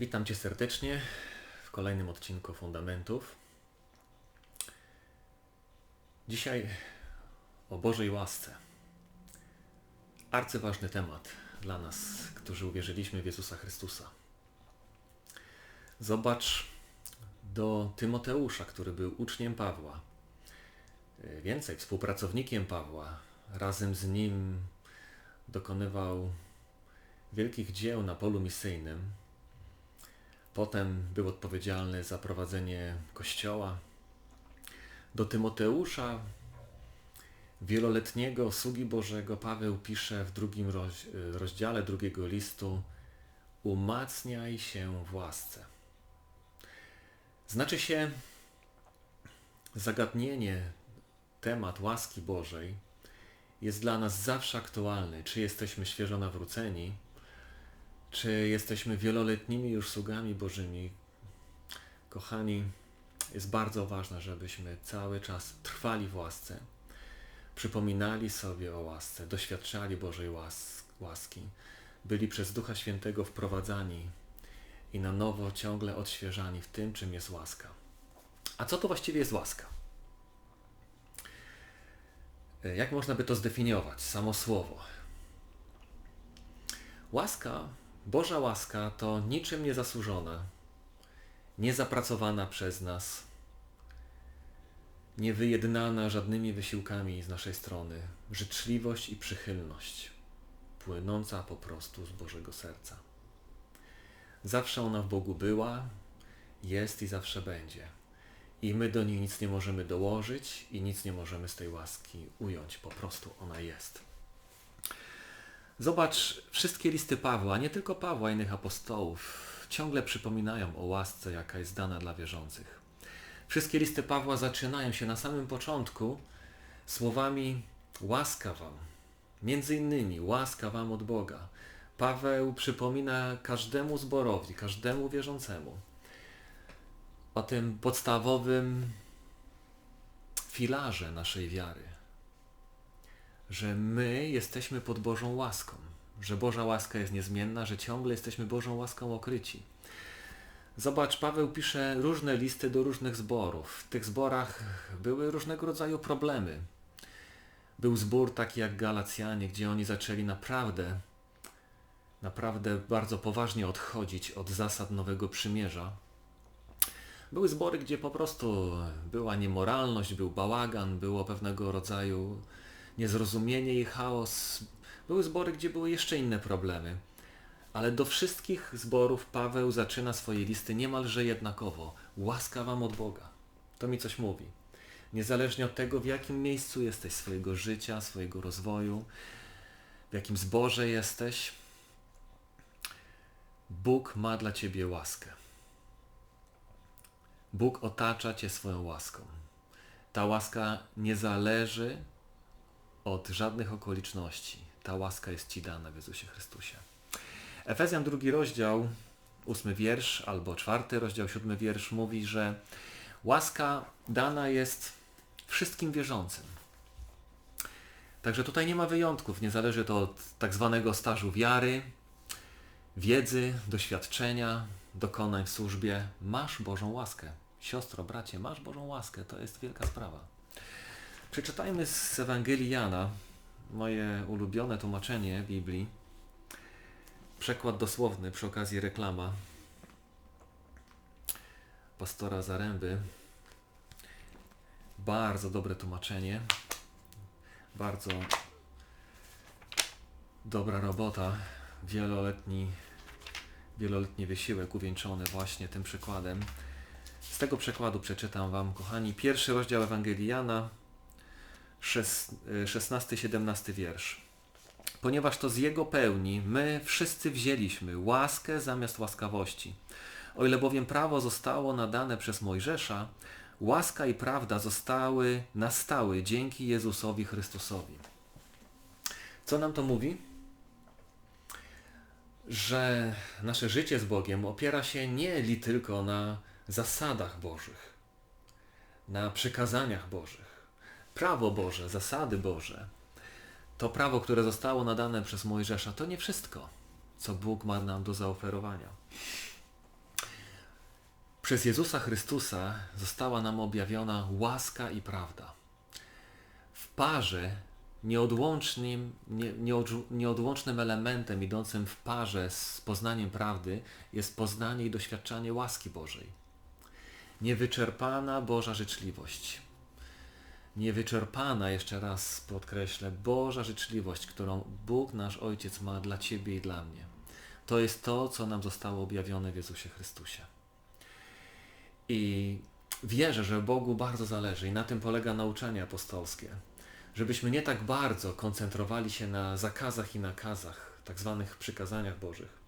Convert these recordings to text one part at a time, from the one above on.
Witam Cię serdecznie w kolejnym odcinku Fundamentów. Dzisiaj o Bożej łasce. Arcyważny temat dla nas, którzy uwierzyliśmy w Jezusa Chrystusa. Zobacz do Tymoteusza, który był uczniem Pawła. Więcej, współpracownikiem Pawła. Razem z nim dokonywał wielkich dzieł na polu misyjnym Potem był odpowiedzialny za prowadzenie kościoła. Do Tymoteusza, wieloletniego sługi Bożego, Paweł pisze w drugim rozdziale drugiego listu: Umacniaj się w łasce. Znaczy się zagadnienie, temat łaski Bożej jest dla nas zawsze aktualny. Czy jesteśmy świeżo nawróceni, czy jesteśmy wieloletnimi już sługami Bożymi? Kochani, jest bardzo ważne, żebyśmy cały czas trwali w łasce, przypominali sobie o łasce, doświadczali Bożej łas łaski, byli przez Ducha Świętego wprowadzani i na nowo ciągle odświeżani w tym, czym jest łaska. A co to właściwie jest łaska? Jak można by to zdefiniować? Samo słowo. Łaska Boża łaska to niczym niezasłużona, niezapracowana przez nas, niewyjednana żadnymi wysiłkami z naszej strony, życzliwość i przychylność, płynąca po prostu z Bożego serca. Zawsze ona w Bogu była, jest i zawsze będzie. I my do niej nic nie możemy dołożyć i nic nie możemy z tej łaski ująć. Po prostu ona jest. Zobacz, wszystkie listy Pawła, nie tylko Pawła, innych apostołów, ciągle przypominają o łasce, jaka jest dana dla wierzących. Wszystkie listy Pawła zaczynają się na samym początku słowami łaska wam. Między innymi łaska wam od Boga. Paweł przypomina każdemu zborowi, każdemu wierzącemu o tym podstawowym filarze naszej wiary że my jesteśmy pod Bożą łaską, że Boża łaska jest niezmienna, że ciągle jesteśmy Bożą łaską okryci. Zobacz, Paweł pisze różne listy do różnych zborów. W tych zborach były różnego rodzaju problemy. Był zbór taki jak Galacjanie, gdzie oni zaczęli naprawdę, naprawdę bardzo poważnie odchodzić od zasad Nowego Przymierza. Były zbory, gdzie po prostu była niemoralność, był bałagan, było pewnego rodzaju niezrozumienie i chaos. Były zbory, gdzie były jeszcze inne problemy. Ale do wszystkich zborów Paweł zaczyna swoje listy niemalże jednakowo. Łaska wam od Boga. To mi coś mówi. Niezależnie od tego, w jakim miejscu jesteś swojego życia, swojego rozwoju, w jakim zborze jesteś, Bóg ma dla ciebie łaskę. Bóg otacza cię swoją łaską. Ta łaska nie zależy od żadnych okoliczności. Ta łaska jest Ci dana w Jezusie Chrystusie. Efezjan drugi rozdział, ósmy wiersz, albo czwarty rozdział, siódmy wiersz mówi, że łaska dana jest wszystkim wierzącym. Także tutaj nie ma wyjątków, nie zależy to od tak zwanego stażu wiary, wiedzy, doświadczenia, dokonań w służbie. Masz Bożą łaskę. Siostro, bracie, masz Bożą łaskę. To jest wielka sprawa. Przeczytajmy z Ewangelii Jana, moje ulubione tłumaczenie Biblii. Przekład dosłowny, przy okazji reklama pastora Zaręby. Bardzo dobre tłumaczenie. Bardzo dobra robota. Wieloletni, wieloletni wysiłek uwieńczony właśnie tym przykładem. Z tego przekładu przeczytam Wam, kochani, pierwszy rozdział Ewangelii Jana, 16-17 wiersz. Ponieważ to z Jego pełni my wszyscy wzięliśmy łaskę zamiast łaskawości. O ile bowiem prawo zostało nadane przez Mojżesza, łaska i prawda zostały nastały dzięki Jezusowi Chrystusowi. Co nam to mówi? Że nasze życie z Bogiem opiera się nie li tylko na zasadach Bożych, na przykazaniach Bożych, prawo Boże, zasady Boże, to prawo, które zostało nadane przez Mojżesza, to nie wszystko, co Bóg ma nam do zaoferowania. Przez Jezusa Chrystusa została nam objawiona łaska i prawda. W parze nieodłącznym, nie, nieodłącznym elementem idącym w parze z poznaniem prawdy jest poznanie i doświadczanie łaski Bożej. Niewyczerpana Boża życzliwość. Niewyczerpana, jeszcze raz podkreślę, Boża życzliwość, którą Bóg nasz Ojciec ma dla Ciebie i dla mnie. To jest to, co nam zostało objawione w Jezusie Chrystusie. I wierzę, że Bogu bardzo zależy i na tym polega nauczanie apostolskie. Żebyśmy nie tak bardzo koncentrowali się na zakazach i nakazach, tak zwanych przykazaniach Bożych,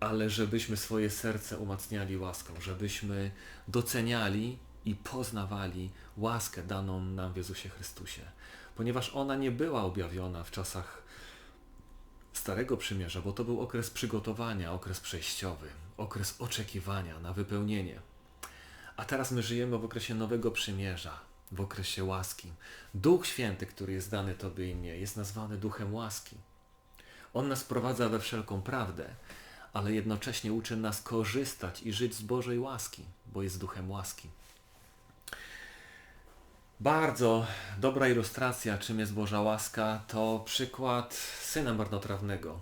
ale żebyśmy swoje serce umacniali łaską, żebyśmy doceniali i poznawali łaskę daną nam w Jezusie Chrystusie, ponieważ ona nie była objawiona w czasach Starego Przymierza, bo to był okres przygotowania, okres przejściowy, okres oczekiwania na wypełnienie. A teraz my żyjemy w okresie Nowego Przymierza, w okresie łaski. Duch Święty, który jest dany Tobie i mnie, jest nazwany Duchem łaski. On nas prowadza we wszelką prawdę, ale jednocześnie uczy nas korzystać i żyć z Bożej łaski, bo jest Duchem łaski. Bardzo dobra ilustracja, czym jest Boża łaska, to przykład syna marnotrawnego.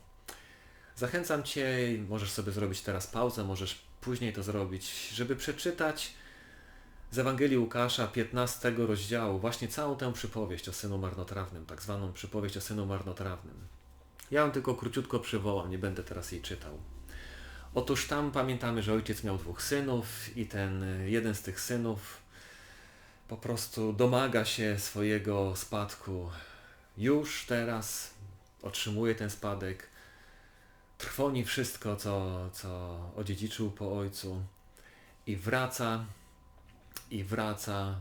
Zachęcam Cię, możesz sobie zrobić teraz pauzę, możesz później to zrobić, żeby przeczytać z Ewangelii Łukasza 15 rozdziału właśnie całą tę przypowieść o synu marnotrawnym, tak zwaną przypowieść o synu marnotrawnym. Ja ją tylko króciutko przywołam, nie będę teraz jej czytał. Otóż tam pamiętamy, że ojciec miał dwóch synów i ten jeden z tych synów po prostu domaga się swojego spadku. Już teraz otrzymuje ten spadek, trwoni wszystko, co, co odziedziczył po ojcu i wraca, i wraca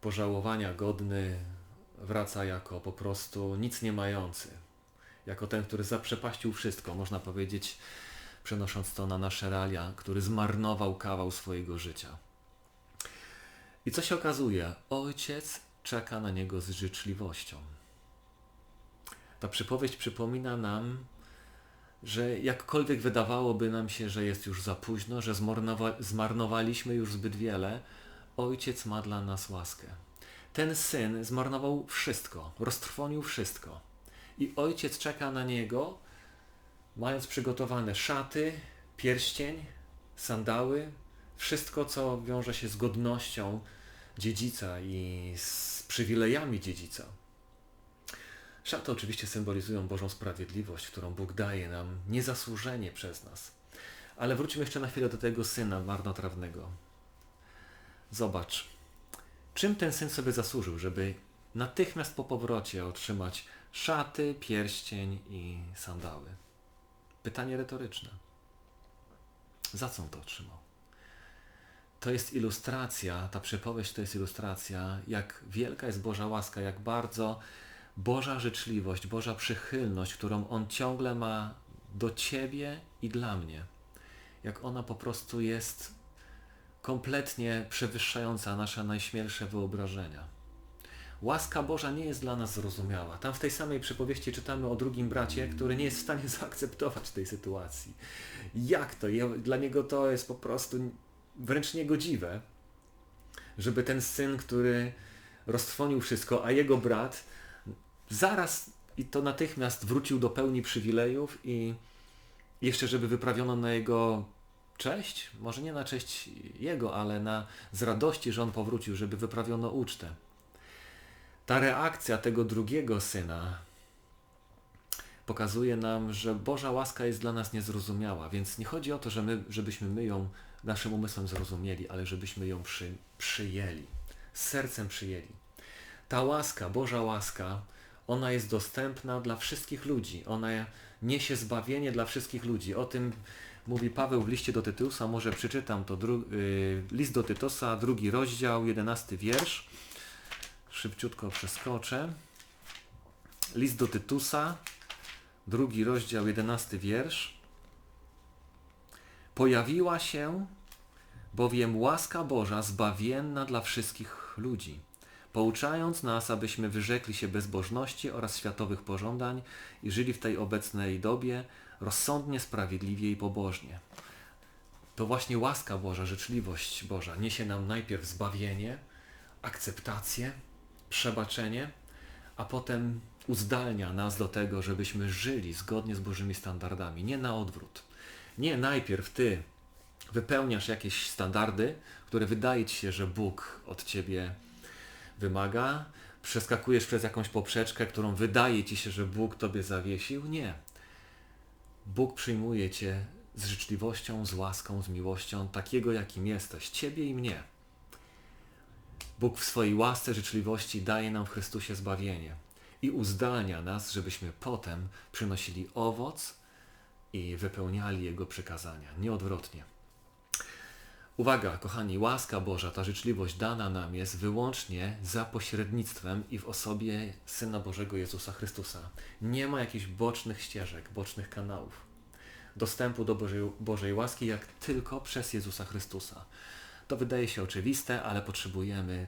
pożałowania godny, wraca jako po prostu nic nie mający, jako ten, który zaprzepaścił wszystko, można powiedzieć, przenosząc to na nasze realia, który zmarnował kawał swojego życia. I co się okazuje? Ojciec czeka na niego z życzliwością. Ta przypowieść przypomina nam, że jakkolwiek wydawałoby nam się, że jest już za późno, że zmarnowaliśmy już zbyt wiele, Ojciec ma dla nas łaskę. Ten syn zmarnował wszystko, roztrwonił wszystko. I ojciec czeka na niego, mając przygotowane szaty, pierścień, sandały, wszystko, co wiąże się z godnością dziedzica i z przywilejami dziedzica. Szaty oczywiście symbolizują Bożą sprawiedliwość, którą Bóg daje nam niezasłużenie przez nas. Ale wróćmy jeszcze na chwilę do tego syna marnotrawnego. Zobacz, czym ten syn sobie zasłużył, żeby natychmiast po powrocie otrzymać szaty, pierścień i sandały? Pytanie retoryczne. Za co on to otrzymał? To jest ilustracja, ta przypowieść to jest ilustracja, jak wielka jest Boża łaska, jak bardzo Boża życzliwość, Boża przychylność, którą On ciągle ma do Ciebie i dla mnie. Jak ona po prostu jest kompletnie przewyższająca nasze najśmielsze wyobrażenia. Łaska Boża nie jest dla nas zrozumiała. Tam w tej samej przypowieści czytamy o drugim bracie, który nie jest w stanie zaakceptować tej sytuacji. Jak to? Dla niego to jest po prostu wręcz niegodziwe, żeby ten syn, który roztrwonił wszystko, a jego brat zaraz i to natychmiast wrócił do pełni przywilejów i jeszcze, żeby wyprawiono na jego cześć, może nie na cześć jego, ale na z radości, że on powrócił, żeby wyprawiono ucztę. Ta reakcja tego drugiego syna pokazuje nam, że Boża łaska jest dla nas niezrozumiała, więc nie chodzi o to, że my, żebyśmy my ją naszym umysłem zrozumieli, ale żebyśmy ją przy, przyjęli, sercem przyjęli. Ta łaska, Boża łaska, ona jest dostępna dla wszystkich ludzi. Ona niesie zbawienie dla wszystkich ludzi. O tym mówi Paweł w liście do Tytusa. Może przeczytam to. Dru, y, list do Tytusa, drugi rozdział, jedenasty wiersz. Szybciutko przeskoczę. List do Tytusa, drugi rozdział, jedenasty wiersz. Pojawiła się bowiem łaska Boża zbawienna dla wszystkich ludzi, pouczając nas, abyśmy wyrzekli się bezbożności oraz światowych pożądań i żyli w tej obecnej dobie rozsądnie, sprawiedliwie i pobożnie. to właśnie łaska Boża, życzliwość Boża niesie nam najpierw zbawienie, akceptację, przebaczenie, a potem uzdalnia nas do tego, żebyśmy żyli zgodnie z Bożymi standardami, nie na odwrót. Nie najpierw ty wypełniasz jakieś standardy, które wydaje ci się, że Bóg od ciebie wymaga, przeskakujesz przez jakąś poprzeczkę, którą wydaje ci się, że Bóg tobie zawiesił. Nie. Bóg przyjmuje cię z życzliwością, z łaską, z miłością, takiego jakim jesteś, ciebie i mnie. Bóg w swojej łasce, życzliwości daje nam w Chrystusie zbawienie i uzdalnia nas, żebyśmy potem przynosili owoc i wypełniali Jego przykazania, nieodwrotnie. Uwaga, kochani, łaska Boża, ta życzliwość dana nam jest wyłącznie za pośrednictwem i w osobie Syna Bożego Jezusa Chrystusa. Nie ma jakichś bocznych ścieżek, bocznych kanałów dostępu do Bożej, Bożej łaski, jak tylko przez Jezusa Chrystusa. To wydaje się oczywiste, ale potrzebujemy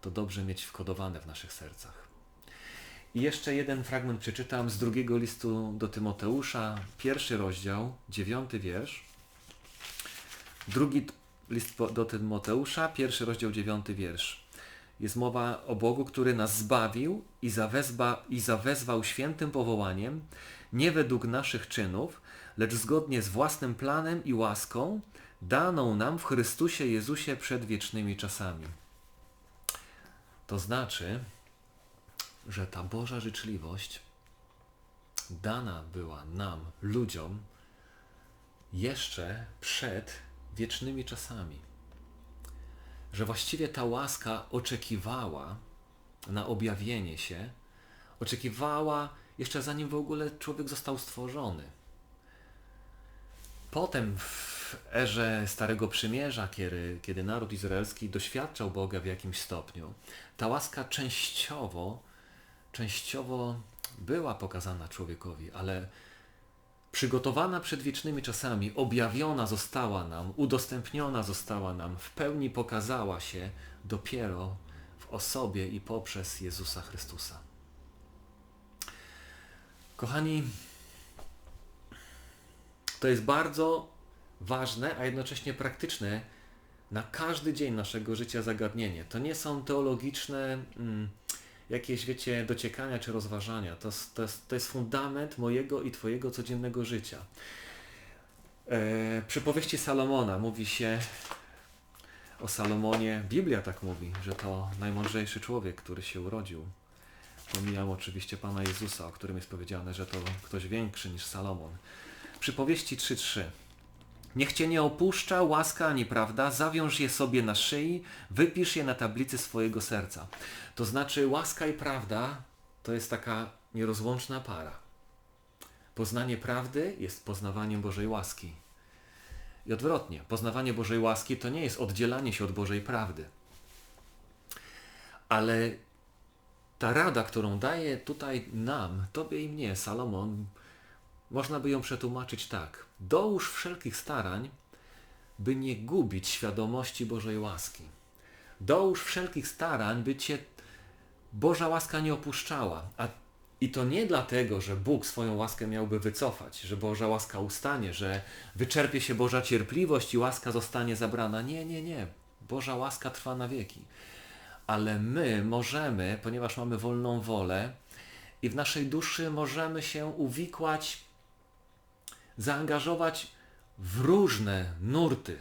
to dobrze mieć wkodowane w naszych sercach. I jeszcze jeden fragment przeczytam z drugiego listu do Tymoteusza, pierwszy rozdział, dziewiąty wiersz. Drugi list do Tymoteusza, pierwszy rozdział, dziewiąty wiersz. Jest mowa o Bogu, który nas zbawił i, zawezba, i zawezwał świętym powołaniem, nie według naszych czynów, lecz zgodnie z własnym planem i łaską, daną nam w Chrystusie Jezusie przed wiecznymi czasami. To znaczy, że ta Boża życzliwość dana była nam, ludziom, jeszcze przed wiecznymi czasami. Że właściwie ta łaska oczekiwała na objawienie się, oczekiwała jeszcze zanim w ogóle człowiek został stworzony. Potem w erze Starego Przymierza, kiedy, kiedy naród izraelski doświadczał Boga w jakimś stopniu, ta łaska częściowo, częściowo była pokazana człowiekowi, ale przygotowana przed wiecznymi czasami, objawiona została nam, udostępniona została nam, w pełni pokazała się dopiero w osobie i poprzez Jezusa Chrystusa. Kochani, to jest bardzo ważne, a jednocześnie praktyczne na każdy dzień naszego życia zagadnienie. To nie są teologiczne mm, jakieś, wiecie, dociekania czy rozważania. To, to, to jest fundament mojego i Twojego codziennego życia. E, przy powieści Salomona mówi się o Salomonie, Biblia tak mówi, że to najmądrzejszy człowiek, który się urodził. Pomijam oczywiście Pana Jezusa, o którym jest powiedziane, że to ktoś większy niż Salomon. Przypowieści 3.3. Niech cię nie opuszcza łaska ani prawda, zawiąż je sobie na szyi, wypisz je na tablicy swojego serca. To znaczy łaska i prawda to jest taka nierozłączna para. Poznanie prawdy jest poznawaniem Bożej łaski. I odwrotnie, poznawanie Bożej łaski to nie jest oddzielanie się od Bożej prawdy. Ale ta rada, którą daje tutaj nam, tobie i mnie, Salomon, można by ją przetłumaczyć tak. Dołóż wszelkich starań, by nie gubić świadomości Bożej łaski. Dołóż wszelkich starań, by cię Boża łaska nie opuszczała. A i to nie dlatego, że Bóg swoją łaskę miałby wycofać, że Boża łaska ustanie, że wyczerpie się Boża cierpliwość i łaska zostanie zabrana. Nie, nie, nie. Boża łaska trwa na wieki. Ale my możemy, ponieważ mamy wolną wolę i w naszej duszy możemy się uwikłać zaangażować w różne nurty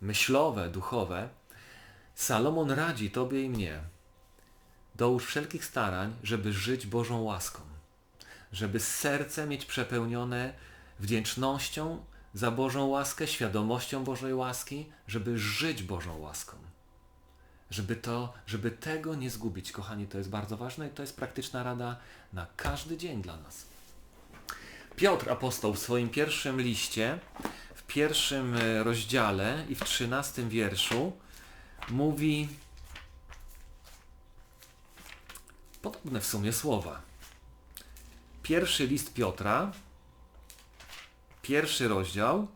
myślowe, duchowe, Salomon radzi Tobie i mnie, dołóż wszelkich starań, żeby żyć Bożą łaską, żeby serce mieć przepełnione wdzięcznością za Bożą łaskę, świadomością Bożej łaski, żeby żyć Bożą łaską. Żeby, to, żeby tego nie zgubić, kochani, to jest bardzo ważne i to jest praktyczna rada na każdy dzień dla nas. Piotr apostoł w swoim pierwszym liście, w pierwszym e, rozdziale i w trzynastym wierszu mówi podobne w sumie słowa. Pierwszy list Piotra, pierwszy rozdział,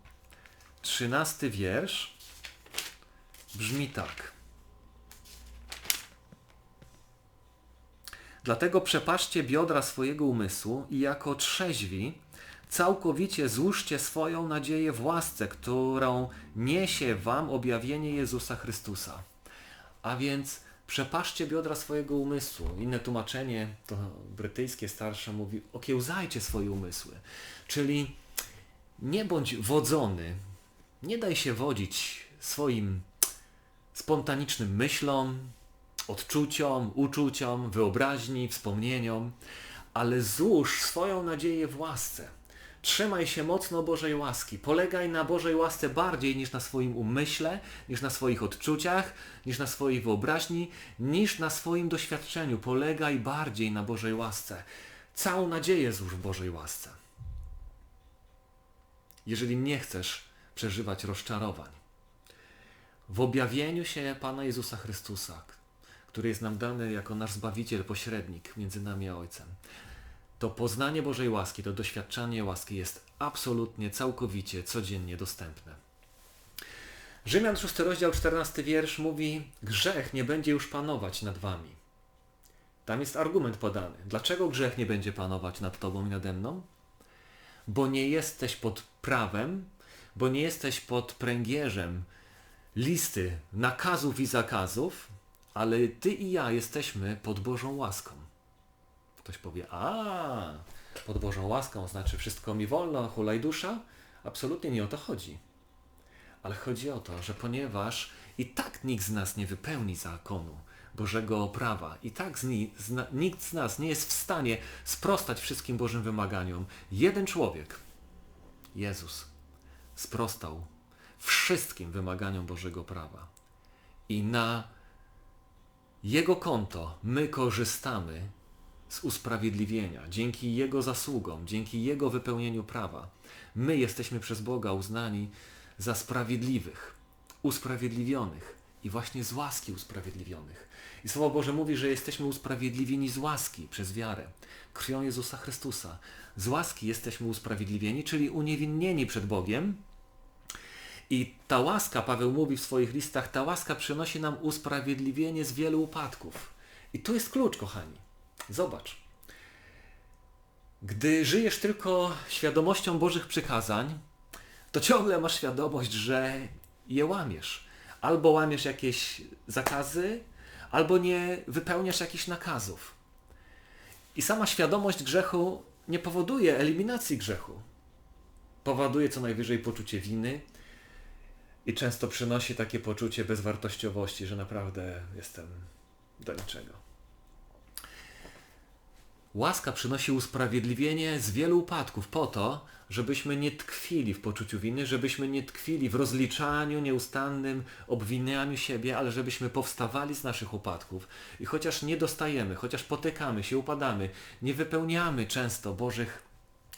trzynasty wiersz brzmi tak. Dlatego przepaszcie biodra swojego umysłu i jako trzeźwi Całkowicie złóżcie swoją nadzieję w łasce, którą niesie wam objawienie Jezusa Chrystusa. A więc przepaszcie biodra swojego umysłu. Inne tłumaczenie, to brytyjskie starsze mówi, okiełzajcie swoje umysły. Czyli nie bądź wodzony, nie daj się wodzić swoim spontanicznym myślom, odczuciom, uczuciom, wyobraźni, wspomnieniom, ale złóż swoją nadzieję w łasce. Trzymaj się mocno Bożej łaski. Polegaj na Bożej łasce bardziej niż na swoim umyśle, niż na swoich odczuciach, niż na swojej wyobraźni, niż na swoim doświadczeniu. Polegaj bardziej na Bożej łasce. Całą nadzieję złóż w Bożej łasce. Jeżeli nie chcesz przeżywać rozczarowań. W objawieniu się Pana Jezusa Chrystusa, który jest nam dany jako nasz Zbawiciel, pośrednik między nami a Ojcem, to poznanie Bożej łaski, to doświadczanie łaski jest absolutnie, całkowicie, codziennie dostępne. Rzymian 6 rozdział 14 wiersz mówi grzech nie będzie już panować nad wami. Tam jest argument podany. Dlaczego grzech nie będzie panować nad tobą i nade mną? Bo nie jesteś pod prawem, bo nie jesteś pod pręgierzem listy nakazów i zakazów, ale ty i ja jesteśmy pod Bożą łaską. Ktoś powie, a pod Bożą łaską znaczy wszystko mi wolno, hulaj dusza? Absolutnie nie o to chodzi. Ale chodzi o to, że ponieważ i tak nikt z nas nie wypełni zakonu Bożego prawa, i tak z ni, nikt z nas nie jest w stanie sprostać wszystkim Bożym wymaganiom. Jeden człowiek, Jezus, sprostał wszystkim wymaganiom Bożego prawa. I na Jego konto my korzystamy z usprawiedliwienia, dzięki Jego zasługom, dzięki Jego wypełnieniu prawa. My jesteśmy przez Boga uznani za sprawiedliwych, usprawiedliwionych i właśnie z łaski usprawiedliwionych. I Słowo Boże mówi, że jesteśmy usprawiedliwieni z łaski przez wiarę, krwią Jezusa Chrystusa. Z łaski jesteśmy usprawiedliwieni, czyli uniewinnieni przed Bogiem. I ta łaska, Paweł mówi w swoich listach, ta łaska przynosi nam usprawiedliwienie z wielu upadków. I tu jest klucz, kochani. Zobacz. Gdy żyjesz tylko świadomością Bożych przykazań, to ciągle masz świadomość, że je łamiesz. Albo łamiesz jakieś zakazy, albo nie wypełniasz jakichś nakazów. I sama świadomość grzechu nie powoduje eliminacji grzechu. Powoduje co najwyżej poczucie winy i często przynosi takie poczucie bezwartościowości, że naprawdę jestem do niczego. Łaska przynosi usprawiedliwienie z wielu upadków po to, żebyśmy nie tkwili w poczuciu winy, żebyśmy nie tkwili w rozliczaniu nieustannym, obwinianiu siebie, ale żebyśmy powstawali z naszych upadków. I chociaż nie dostajemy, chociaż potykamy się, upadamy, nie wypełniamy często Bożych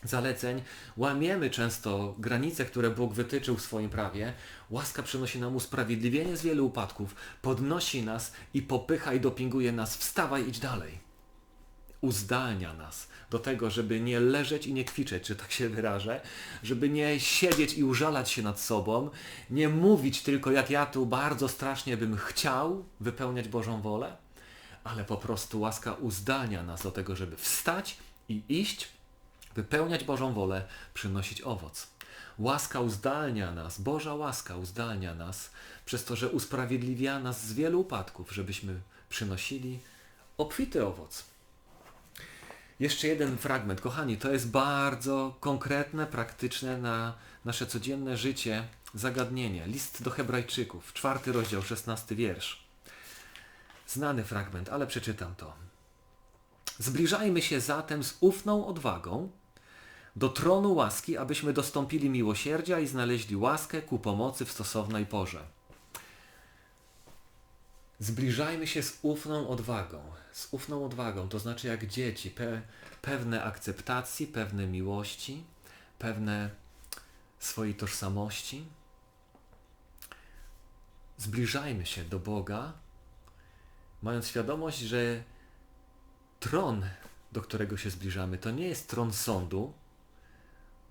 zaleceń, łamiemy często granice, które Bóg wytyczył w swoim prawie, łaska przynosi nam usprawiedliwienie z wielu upadków, podnosi nas i popycha i dopinguje nas, wstawaj, idź dalej uzdalnia nas do tego, żeby nie leżeć i nie kwiczeć, czy tak się wyrażę, żeby nie siedzieć i użalać się nad sobą, nie mówić tylko jak ja tu bardzo strasznie bym chciał wypełniać Bożą wolę, ale po prostu łaska uzdalnia nas do tego, żeby wstać i iść, wypełniać Bożą wolę, przynosić owoc. Łaska uzdalnia nas, Boża łaska uzdalnia nas przez to, że usprawiedliwia nas z wielu upadków, żebyśmy przynosili obfity owoc. Jeszcze jeden fragment. Kochani, to jest bardzo konkretne, praktyczne na nasze codzienne życie zagadnienie. List do Hebrajczyków, czwarty rozdział, szesnasty wiersz. Znany fragment, ale przeczytam to. Zbliżajmy się zatem z ufną odwagą do tronu łaski, abyśmy dostąpili miłosierdzia i znaleźli łaskę ku pomocy w stosownej porze. Zbliżajmy się z ufną odwagą. Z ufną odwagą, to znaczy jak dzieci, pe, pewne akceptacji, pewne miłości, pewne swojej tożsamości. Zbliżajmy się do Boga, mając świadomość, że tron, do którego się zbliżamy, to nie jest tron sądu,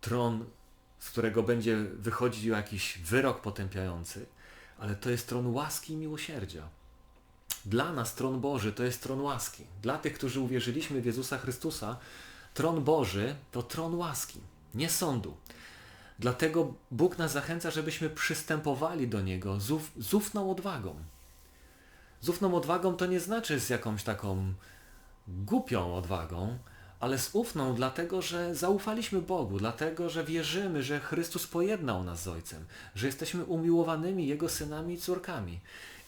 tron, z którego będzie wychodził jakiś wyrok potępiający, ale to jest tron łaski i miłosierdzia. Dla nas tron Boży to jest tron łaski. Dla tych, którzy uwierzyliśmy w Jezusa Chrystusa, tron Boży to tron łaski. nie sądu. Dlatego Bóg nas zachęca, żebyśmy przystępowali do Niego z, uf, z ufną odwagą. Z ufną odwagą to nie znaczy z jakąś taką głupią odwagą, ale z ufną, dlatego że zaufaliśmy Bogu, dlatego że wierzymy, że Chrystus pojednał nas z Ojcem, że jesteśmy umiłowanymi Jego synami i córkami.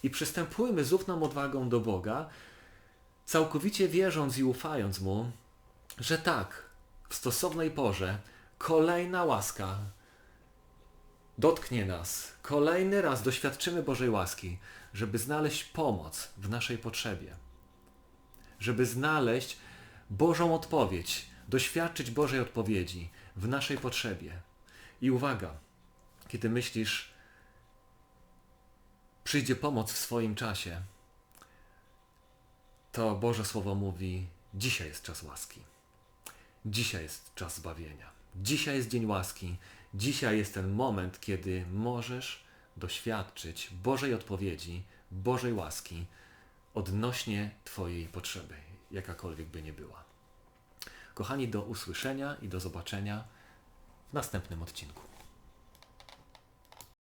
I przystępujmy z ufną odwagą do Boga, całkowicie wierząc i ufając Mu, że tak, w stosownej porze kolejna łaska dotknie nas. Kolejny raz doświadczymy Bożej łaski, żeby znaleźć pomoc w naszej potrzebie. Żeby znaleźć Bożą odpowiedź, doświadczyć Bożej odpowiedzi w naszej potrzebie. I uwaga, kiedy myślisz, przyjdzie pomoc w swoim czasie, to Boże Słowo mówi: dzisiaj jest czas łaski. Dzisiaj jest czas zbawienia. Dzisiaj jest dzień łaski. Dzisiaj jest ten moment, kiedy możesz doświadczyć Bożej odpowiedzi, Bożej łaski odnośnie Twojej potrzeby, jakakolwiek by nie była. Kochani, do usłyszenia i do zobaczenia w następnym odcinku.